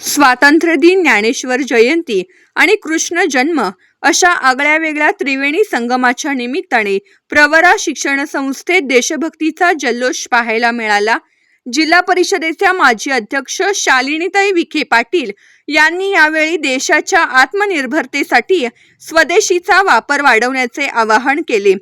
स्वातंत्र्यदिन ज्ञानेश्वर जयंती आणि कृष्ण जन्म अशा आगळ्या वेगळ्या त्रिवेणी संगमाच्या निमित्ताने प्रवरा शिक्षण संस्थेत देशभक्तीचा जल्लोष पाहायला मिळाला. जिल्हा परिषदेच्या माजी अध्यक्ष शालिनीताई विखे पाटील यांनी यावेळी देशाच्या आत्मनिर्भरतेसाठी स्वदेशीचा वापर वाढवण्याचे आवाहन केले.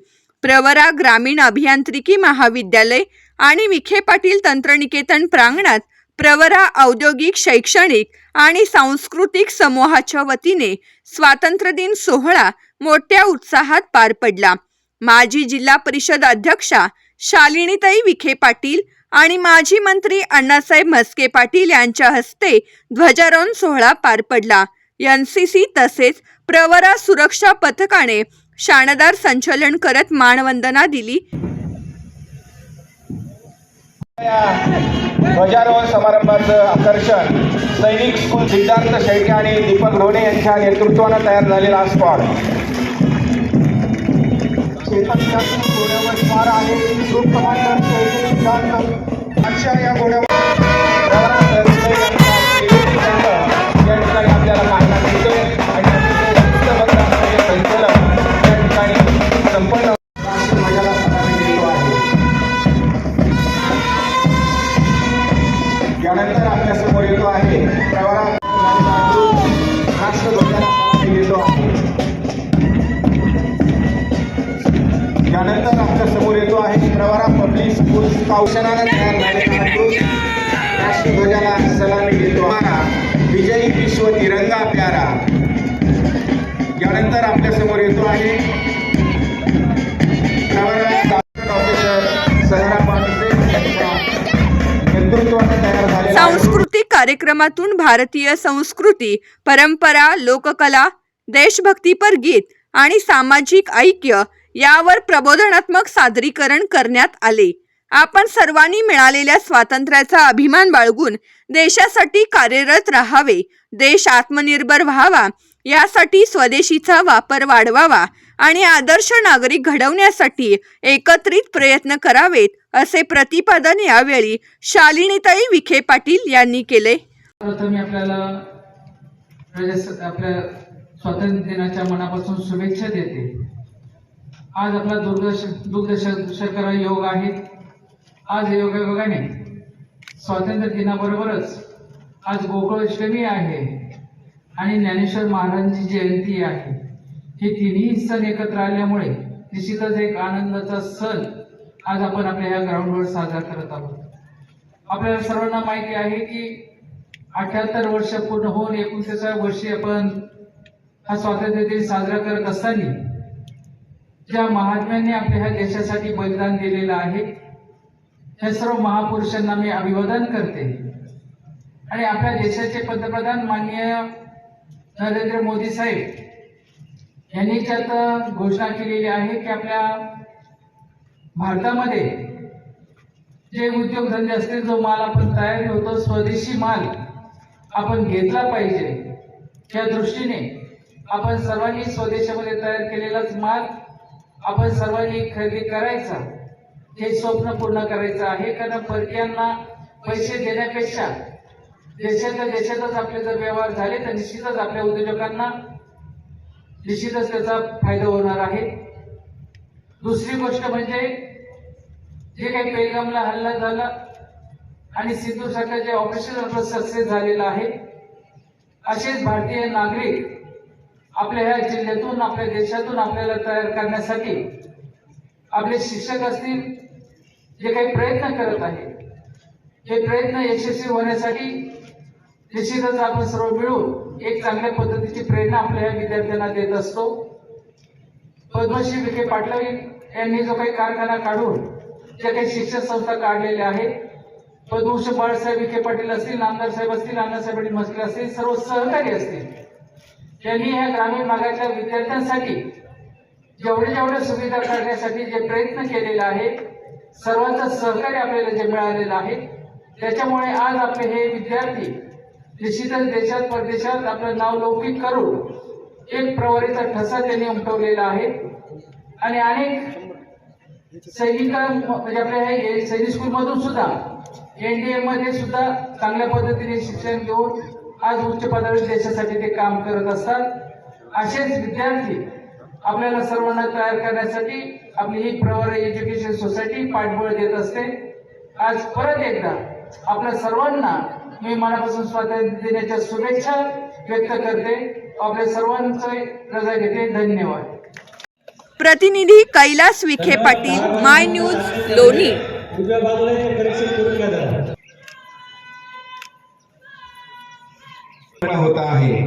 प्रवरा ग्रामीण अभियांत्रिकी महाविद्यालय आणि विखे पाटील तंत्रनिकेतन प्रांगणात प्रवरा औद्योगिक शैक्षणिक आणि सांस्कृतिक समूहाच्या वतीने स्वातंत्र्यदिन सोहळा मोठ्या उत्साहात पार पडला. माजी जिल्हा परिषद अध्यक्षा शालिनीताई विखे पाटील आणि माजी मंत्री अण्णासाहेब म्हस्के पाटील यांच्या हस्ते ध्वजारोहण सोहळा पार पडला. यन सी सी तसेच प्रवरा सुरक्षा पथकाने शानदार संचलन करत मानवंदना दिली. ध्वजारोहण समारंभाचं आकर्षण. सैनिक स्कूल सिद्धांत शेळके आणि दीपक रोणे यांच्या नेतृत्वानं तयार झालेला हा स्पॉट. घोड्यावर स्वार आहे ग्रुप कमांडर शैली सिद्धांत अशा या घोड्यावर स्कूल तयार झालेला राष्ट्रध्वजाला सलामी देतो आम्हाला. विजयी विश्व तिरंगा प्यारा. यानंतर आपल्यासमोर येतो आहे सांस्कृतिक कार्यक्रमातून भारतीय संस्कृती परंपरा लोककला देशभक्तीपर गीत आणि सामाजिक ऐक्य यावर प्रबोधनात्मक सादरीकरण करण्यात आले. आपण सर्वांनी मिळालेल्या स्वातंत्र्याचा अभिमान बाळगून देशासाठी कार्यरत राहावे देश आत्मनिर्भर व्हावा यासाठी स्वदेशीचा वापर वाढवावा आणि आदर्श नागरिक घडवण्यासाठी एकत्रित प्रयत्न करावेत असे प्रतिपादन यावेळी शालिनीताई विखे पाटील यांनी केले. प्रथम आपल्याला आपल्या स्वातंत्र्य दिनाच्या मनापासून शुभेच्छा देते. आज आपला दुर्दश दुग्ध शर्करा योग आहे आज योगायोगाने स्वातंत्र्य दिनाबरोबरच आज गोकुळाष्टमी आहे आणि ज्ञानेश्वर महाराजांची जयंती आहे. हे तिन्ही सण एकत्र आल्यामुळे निश्चितच एक आनंदाचा सण आज आपण आपल्या ह्या ग्राउंडवर साजरा करत आहोत. आपल्याला सर्वांना माहिती आहे की अठ्याहत्तर वर्ष पूर्ण होऊन एकोणतीसाव्या वर्षी आपण हा स्वातंत्र्य दिन साजरा करत असताना ज्या महात्म्यांनी आपल्या ह्या देशासाठी बलिदान दिलेलं आहे या सर्व महापुरुषांना मी अभिवादन करते. आणि आपल्या देशाचे पंतप्रधान माननीय नरेंद्र मोदी साहेब यांनी त्यात घोषणा केलेली आहे की आपल्या भारतामध्ये जे उद्योगधंदे असतील जो माल आपण तयार होतो स्वदेशी माल आपण घेतला पाहिजे त्या दृष्टीने आपण सर्वांनी स्वदेशामध्ये तयार केलेलाच माल आपण सर्वांनी खरेदी करायचा. हे स्वप्न पूर्ण करायचं आहे कारण परक्यांना पैसे देण्यापेक्षा देशाच्या देशातच आपले जर व्यवहार झाले तर निश्चितच आपल्या उद्योजकांना निश्चितच त्याचा फायदा होणार आहे. दुसरी गोष्ट म्हणजे जे काही पेलगामला हल्ला झाला आणि सिंधू सारखं जे ऑपरेशन आपलं सक्सेस झालेलं आहे असेच भारतीय नागरिक आपल्या ह्या जिल्ह्यातून आपल्या देशातून आपल्याला तयार करण्यासाठी आपले शिक्षक असतील जे काही प्रयत्न करत आहे हे प्रयत्न यशस्वी होण्यासाठी निश्चितच आपण सर्व मिळून एक चांगल्या पद्धतीची प्रेरणा आपल्या या विद्यार्थ्यांना देत असतो. पद्मश्री विखे पाटील यांनी जो काही कारखाना काढून ज्या काही शिक्षण संस्था काढलेल्या आहेत पद्मभूषण बाळासाहेब विखे पाटील असतील नामदार साहेब असतील अण्णासाहेब पाटील मस्के असतील सर्व सहकारी असतील त्यांनी ह्या ग्रामीण भागातल्या विद्यार्थ्यांसाठी जेवढ्या जेवढ्या सुविधा करण्यासाठी जे प्रयत्न केलेले आहे सर्वांचं सहकार्य आपल्याला जे मिळालेलं आहे. त्याच्यामुळे आज आपले हे विद्यार्थी निश्चितच देशात परदेशात आपलं नाव लौकिक करून एक प्रवारीचा ठसा त्यांनी उमटवलेला आहे. आणि अनेक सैनिक म्हणजे आपल्या हे सैनिक स्कूल मधून सुद्धा एनडीए मध्ये सुद्धा चांगल्या पद्धतीने शिक्षण घेऊन आज उच्च पदावर देशासाठी ते काम करत असतात. असेच विद्यार्थी आपल्याला सर्वांना तयार करण्यासाठी आपली ही प्रवर एज्युकेशन सोसायटी पाठबळ देत असते. आज परत एकदा आपल्या सर्वांना मी मनापासून स्वातंत्र्य दिनाच्या शुभेच्छा व्यक्त करते. आपल्या सर्वांचे रजा घेते. धन्यवाद. प्रतिनिधी कैलास विखे पाटील माय न्यूज लोणी. होत आहे.